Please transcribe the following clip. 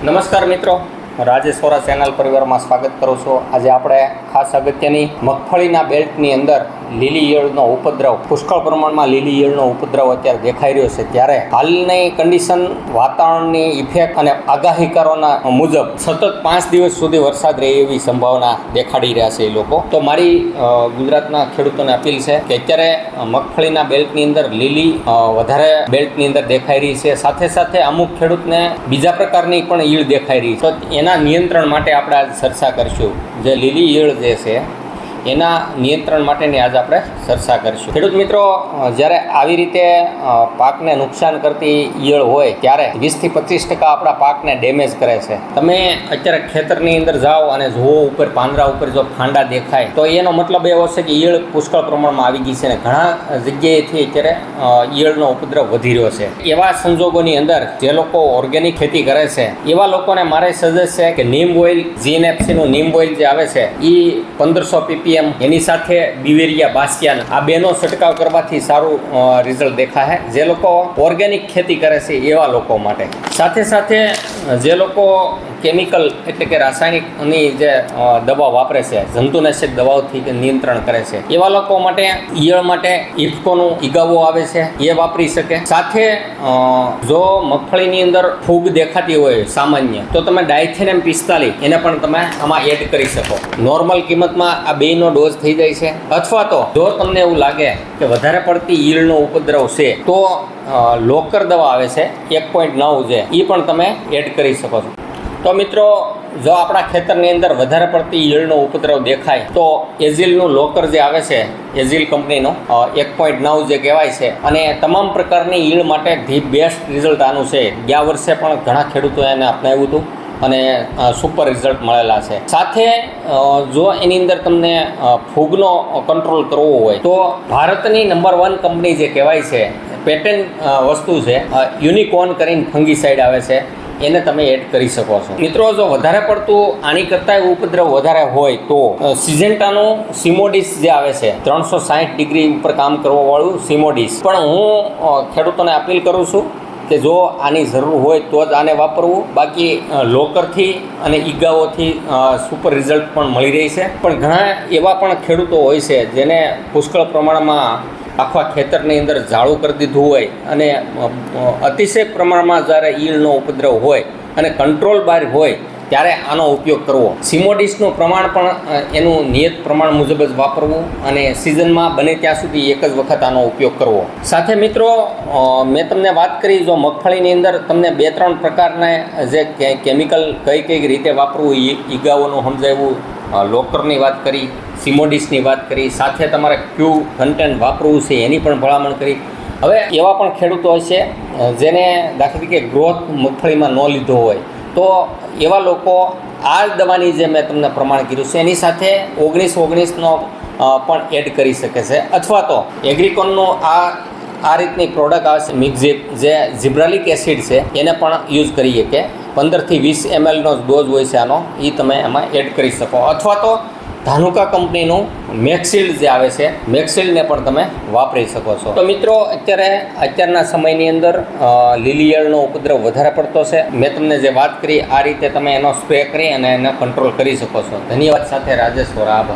નમસ્કાર મિત્રો, રાજેશ વોરા ચેનલ પરિવારમાં સ્વાગત કરું છું. આજે આપણે ખાસ અગત્યની મગફળીના બેલ્ટની અંદર લીલી ઈયળનો ઉપદ્રવ, પુષ્કળ પ્રમાણમાં લીલી ઈયળનો ઉપદ્રવ અત્યારે દેખાઈ રહ્યો છે. ત્યારે હાલની કન્ડિશન વાતાવરણની ઇફેક્ટ અને આગાહીકારોના મુજબ સતત પાંચ દિવસ સુધી વરસાદ રહે એવી સંભાવના દેખાડી રહ્યા છે એ લોકો. તો મારી ગુજરાતના ખેડૂતોને અપીલ છે કે અત્યારે મગફળીના બેલ્ટની અંદર લીલી વધારે બેલ્ટની અંદર દેખાઈ રહી છે. સાથે સાથે અમુક ખેડૂતને બીજા પ્રકારની પણ ઈળ દેખાઈ રહી છે. તો એના નિયંત્રણ માટે આપણે આજ ચર્ચા કરીશું. જે લીલી ઈયળ જે છે એના નિયંત્રણ માટેની આજ આપણે ચર્ચા કરીશું. ખેડૂત મિત્રો જ્યારે આવી રીતે પાકને નુકસાન કરતી ઈયળ હોય, ત્યારે વીસથી પચીસ ટકા આપણા પાકને ડેમેજ કરે છે. તમે અત્યારે ખેતરની અંદર જાઓ અને જુઓ ઉપર પાંદડા ઉપર જો ફાંડા દેખાય, તો એનો મતલબ એવો છે કે ઈયળ પુષ્કળ પ્રમાણમાં આવી ગઈ છે અને ઘણા જગ્યાએથી અત્યારે ઈયળનો ઉપદ્રવ વધી રહ્યો છે. એવા સંજોગોની અંદર જે લોકો ઓર્ગેનિક ખેતી કરે છે, એવા લોકોને મારે સજેસ્ટ છે કે નીમ ઓઇલ જીએનએફસીનું નીમ ઓઇલ જે આવે છે એ પંદરસો પીપીએમ એની સાથે બિવેરિયા બાસ્કિયાન આ બેનો છંટકાવ કરવાથી સારું રિઝલ્ટ દેખાશે જે લોકો ઓર્ગેનિક ખેતી કરે છે એવા લોકો માટે. સાથે સાથે જે લોકો કેમિકલ એટલે કે રાસાયણિકની જે દવા વાપરે છે, જંતુનાશક દવાઓથી નિયંત્રણ કરે છે, એવા લોકો માટે ઈયળ માટે ઇફકોનું ઈગાવો આવે છે, એ વાપરી શકે. સાથે જો મગફળીની અંદર ફૂગ દેખાતી હોય સામાન્ય, તો તમે ડાયથેનેમ પિસ્તાલીસ, એને પણ તમે આમાં એડ કરી શકો. નોર્મલ કિંમતમાં આ બેયનો ડોઝ થઈ જાય છે. અથવા તો, જો તમને એવું લાગે કે વધારે પડતી ઈળનો ઉપદ્રવ છે, તો લોકર દવા આવે છે, એક પોઈન્ટ નવ છે એ પણ તમે એડ કરી શકો છો. તો મિત્રો, જો આપણા ખેતરની અંદર વધારે પડતી ઈયળનો ઉપદ્રવ દેખાય, તો એઝિલનું લોકર જે આવે છે, એઝિલ કંપનીનો એક પોઈન્ટ નવ જે કહેવાય છે, અને તમામ પ્રકારની ઈળ માટે ધી બેસ્ટ રિઝલ્ટ આનું છે. ગયા વર્ષે પણ ઘણા ખેડૂતોએ એને અપનાવ્યું હતું અને સુપર રિઝલ્ટ મળેલા છે. સાથે જો એની અંદર તમને ફૂગનો કંટ્રોલ કરવો હોય, તો ભારતની નંબર વન કંપની જે કહેવાય છે પેટર્ન વસ્તુ છે યુનિકોર્ન કરીને ફંગીસાઇડ આવે છે. એને તમે એડ કરી શકો છો. મિત્રો જો વધારે પડતું આની કરતાં ઉપદ્રવ વધારે હોય તો અ, સિઝેન્ટાનું સિમોડિસ જે આવે છે ત્રણસો સાહીઠ ડિગ્રી ઉપર કામ કરવા વાળું સિમોડિસ પણ હું ખેડૂતોને અપીલ કરું છું કે જો આની જરૂર હોય તો જ આને વાપરવું. બાકી લોકરથી અને ઈગાઓથી સુપર રિઝલ્ટ પણ મળી રહી છે. પણ ઘણા એવા પણ ખેડૂતો હોય છે જેને પુષ્કળ પ્રમાણમાં આખા ખેતરની અંદર ઝાડું કરી દીધું હોય અને અતિશય પ્રમાણમાં જ્યારે ઈળનો ઉપદ્રવ હોય અને કંટ્રોલ બહાર હોય ત્યારે આનો ઉપયોગ કરવો. સિમોડિસનું પ્રમાણ પણ એનું નિયત પ્રમાણ મુજબ જ વાપરવું અને સિઝનમાં બને ત્યાં સુધી એક જ વખત આનો ઉપયોગ કરવો. સાથે મિત્રો મેં તમને વાત કરી જો મગફળીની અંદર તમને બે ત્રણ પ્રકારના જે કેમિકલ કઈ કઈ રીતે વાપરવું ઈગાઓનું સમજાવ્યું અ, લોકરની વાત કરી, સિમોડિસની વાત કરી, સાથે તમારે ક્યુ કન્ટેન્ટ વાપરવું છે એની પણ ભલામણ કરી. હવે એવા પણ ખેડૂતો હશે છે જેને દાખલા તરીકે ગ્રોથ મગફળીમાં ન લીધો હોય, તો એવા લોકો આ દવાની જે મેં તમને પ્રમાણ કર્યું છે, એની સાથે ઓગણીસ ઓગણીસનો પણ એડ કરી શકે છે. અથવા તો એગ્રીકોનનું આ આ રીતની પ્રોડક્ટ આવે છે મિક્ઝિપ, જે ઝિબ્રાલિક એસિડ છે, એને પણ યુઝ કરી કે પંદરથી વીસ એમએલનો ડોઝ હોય છે આનો એ તમે એમાં એડ કરી શકો. અથવા તો ધાનુકા કંપનીનું મેક્સિલ્ડ જે આવે છે મેક્સિલ્ડને પણ તમે વાપરી શકો છો. તો મિત્રો, અત્યારે અત્યારના સમયની અંદર લીલીયળનો ઉપદ્રવ વધારે પડતો છે. મેં તમને જે વાત કરી, આ રીતે તમે એનો સ્પ્રે કરી અને એને કંટ્રોલ કરી શકો છો. ધન્યવાદ સાથે રાજેશ વોરા, આભાર.